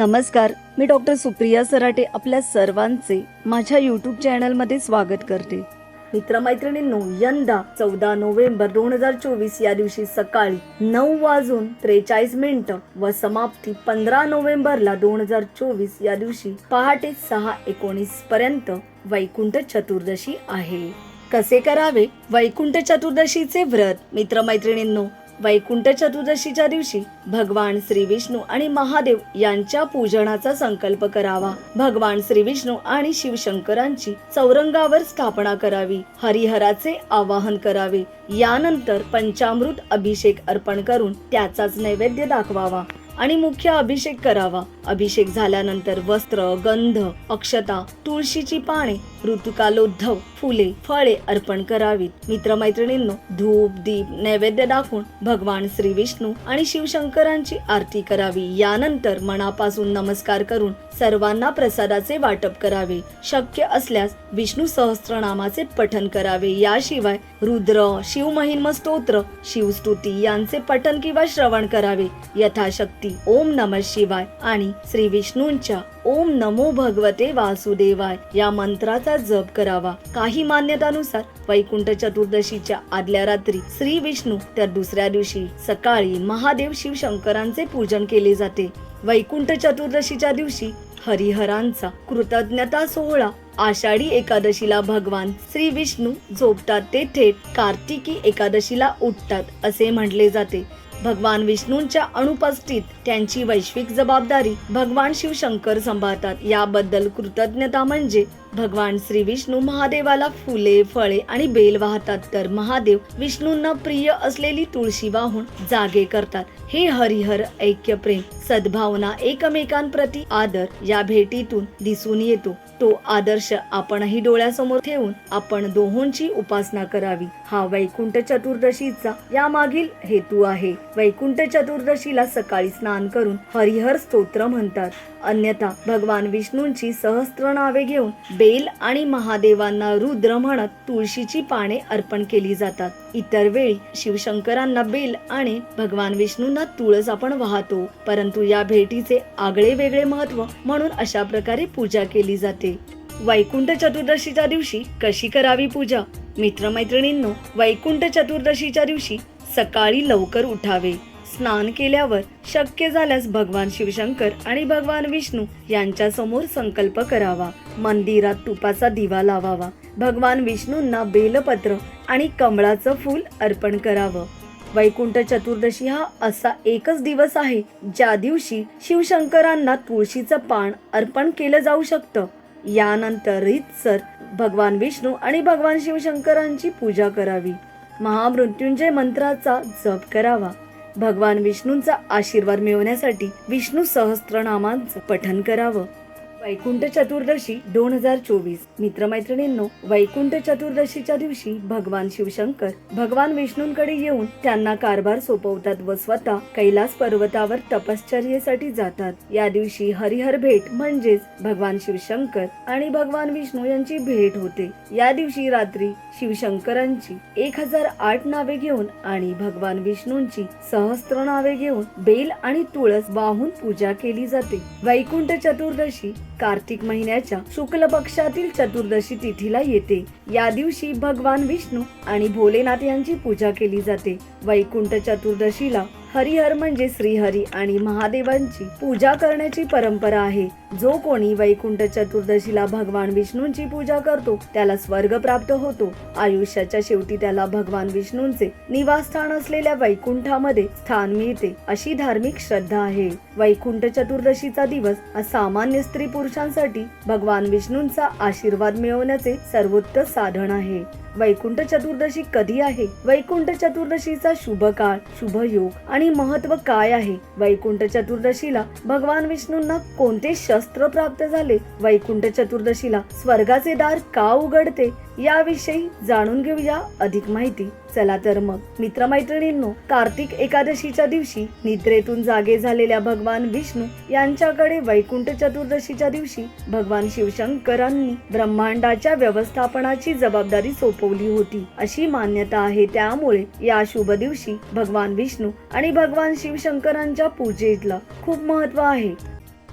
नमस्कार मी डॉक्टर सुप्रिया सराटे आपल्या सर्वांचे माझ्या युट्यूब चॅनलमध्ये स्वागत करते. मित्रमैत्रिणींनो यंदा चौदा नोव्हेंबर दोन हजार चोवीस या दिवशी सकाळी नऊ वाजून त्रेचाळीस मिनिट व समाप्ती पंधरा नोव्हेंबरला दोन हजार चोवीस या दिवशी पहाटे सहा एकोणीस पर्यंत वैकुंठ चतुर्दशी आहे. कसे करावे? वैकुंठ चतुर्दशीचे व्रत. मित्रमैत्रिणींनो वैकुंठ चतुर्दशीच्या दिवशी भगवान श्री विष्णू आणि महादेव यांच्या पूजनाचा संकल्प करावा. भगवान श्री विष्णू आणि शिवशंकरांची चौरंगावर स्थापना करावी हरिहराचे आवाहन करावे. यानंतर पंचामृत अभिषेक अर्पण करून त्याचाच नैवेद्य दाखवावा आणि मुख्य अभिषेक करावा. अभिषेक झाल्यानंतर वस्त्र गंध अक्षता तुळशीची पाने ऋतुकालोद्धव फुले फळे अर्पण करावीत. मित्रमैत्रिणींनो धूप दीप नैवेद्य दाखवून भगवान श्री विष्णू आणि शिवशंकरांची आरती करावी. यानंतर मनापासून नमस्कार करून सर्वांना प्रसादाचे वाटप करावे. शक्य असल्यास विष्णू सहस्त्रनामाचे पठन करावे. याशिवाय रुद्र शिवमहिम स्तोत्र शिवस्तुती यांचे पठन किंवा श्रवण करावे. यथाशक्ती ओम नम शिवाय आणि श्री विष्णूंच्या ओम नमो भगवते वासुदेवाय. या मंत्राचा जप करावा. काही मान्यतानुसार वैकुंठ चतुर्दशीच्या आदल्या रात्री श्री विष्णू तर दुसऱ्या दिवशी सकाळी महादेव शिवशंकरांचे पूजन केले जाते. वैकुंठ चतुर्दशीच्या दिवशी हरिहरांचा कृतज्ञता सोहळा. आषाढी एकादशीला भगवान श्री विष्णू झोपतात ते थेट कार्तिकी एकादशीला उठतात असे म्हटले जाते. भगवान विष्णूंच्या अनुपस्थित त्यांची वैश्विक जबाबदारी भगवान शिवशंकर सांभाळतात. याबद्दल कृतज्ञता म्हणजे भगवान श्री विष्णू महादेवाला फुले फळे आणि बेल वाहतात तर महादेव विष्णूंना प्रिय असलेली तुळशी वाहून जागे करतात. हे हरिहर ऐक्य प्रेम सद्भावना एकमेकांप्रती आदर या भेटीतून दिसून येतो. तो आदर्श आपणही डोळ्यासमोर ठेवून आपण दोहोंची उपासना करावी. हा वैकुंठ चतुर्दशीचा यामागील हेतू आहे. वैकुंठ चतुर्दशीला सकाळी स्नान करून हरिहर स्तोत्र म्हणतात. अन्यथा भगवान विष्णूंची सहस्त्र नावे घेऊन बेल आणि महादेवांना रुद्र म्हणत तुळशीची पाने अर्पण केली जातात. इतर वेळी शिवशंकरांना बेल आणि भगवान विष्णूंना तुळस आपण वाहतो. परंतु या भेटीचे आगळे वेगळे महत्त्व म्हणून अशा प्रकारे पूजा केली जाते. वैकुंठ चतुर्दशीच्या दिवशी कशी करावी पूजा? मित्रमैत्रिणींनो वैकुंठ चतुर्दशीच्या दिवशी सकाळी लवकर उठावे. स्नान केल्यावर शक्य झाल्यास भगवान शिवशंकर आणि भगवान विष्णू यांच्या समोर संकल्प करावा. मंदिरात तुपाचा दिवा लावावा. भगवान विष्णूंना बेलपत्र आणि कमळाचं फूल अर्पण करावं. वैकुंठ चतुर्दशी हा असा एकच दिवस आहे ज्या दिवशी शिवशंकरांना तुळशीचं पान अर्पण केलं जाऊ शकतं. यानंतर रीतसर भगवान विष्णू आणि भगवान शिवशंकरांची पूजा करावी. महामृत्युंजय मंत्राचा जप करावा. भगवान विष्णूंचा आशीर्वाद मिळवण्यासाठी विष्णू सहस्त्रनामांचं पठन करावं. वैकुंठ चतुर्दशी दोन हजार चोवीस. मित्रमैत्रिणींनो वैकुंठ चतुर्दशीच्या दिवशी भगवान शिवशंकर भगवान विष्णूंकडे येऊन त्यांना कारभार सोपवतात व स्वतः कैलास पर्वतावर तपश्चर्येसाठी जातात. या दिवशी हरिहर भेट म्हणजेच भगवान शिवशंकर आणि भगवान विष्णू यांची भेट होते. या दिवशी रात्री शिवशंकरांची एक हजार आठ नावे घेऊन आणि भगवान विष्णूंची सहस्त्र नावे घेऊन बेल आणि तुळस वाहून पूजा केली जाते. वैकुंठ चतुर्दशी कार्तिक महिन्याच्या शुक्ल पक्षातील चतुर्दशी तिथीला येते. या दिवशी भगवान विष्णू आणि भोलेनाथ यांची पूजा केली जाते. वैकुंठ चतुर्दशीला हरिहर म्हणजे श्रीहरी आणि महादेवांची पूजा करण्याची परंपरा आहे. जो कोणी वैकुंठ चतुर्दशीला भगवान विष्णूंची पूजा करतो त्याला स्वर्ग प्राप्त होतो. आयुष्याच्या शेवटी त्याला भगवान विष्णूंचे निवासस्थान असलेल्या वैकुंठामध्ये स्थान मिळते अशी धार्मिक श्रद्धा आहे. वैकुंठ चतुर्दशीचा दिवस असामान्य सामान्य स्त्री पुरुषांसाठी भगवान विष्णूंचा आशीर्वाद मिळवण्याचे सर्वोत्तम साधन आहे. वैकुंठ चतुर्दशी कधी आहे? वैकुंठ चतुर्दशीचा शुभ काळ शुभ योग आणि महत्त्व काय आहे? वैकुंठ चतुर्दशीला भगवान विष्णूंना कोणते शस्त्र प्राप्त झाले? वैकुंठ चतुर्दशीला स्वर्गाचे दार का उघडते? याविषयी जाणून घेऊया अधिक माहिती. चला तर मग मित्रमैत्रिणींनो कार्तिक एकादशीच्या दिवशी निद्रेतून जागे झालेल्या भगवान विष्णू यांच्याकडे वैकुंठ चतुर्दशीच्या दिवशी भगवान शिवशंकरांनी ब्रह्मांडाच्या व्यवस्थापनाची जबाबदारी सोपवली होती. अशी मान्यता आहे त्यामुळे या शुभ दिवशी भगवान विष्णू आणि भगवान शिवशंकरांच्या पूजेला खूप महत्त्व आहे.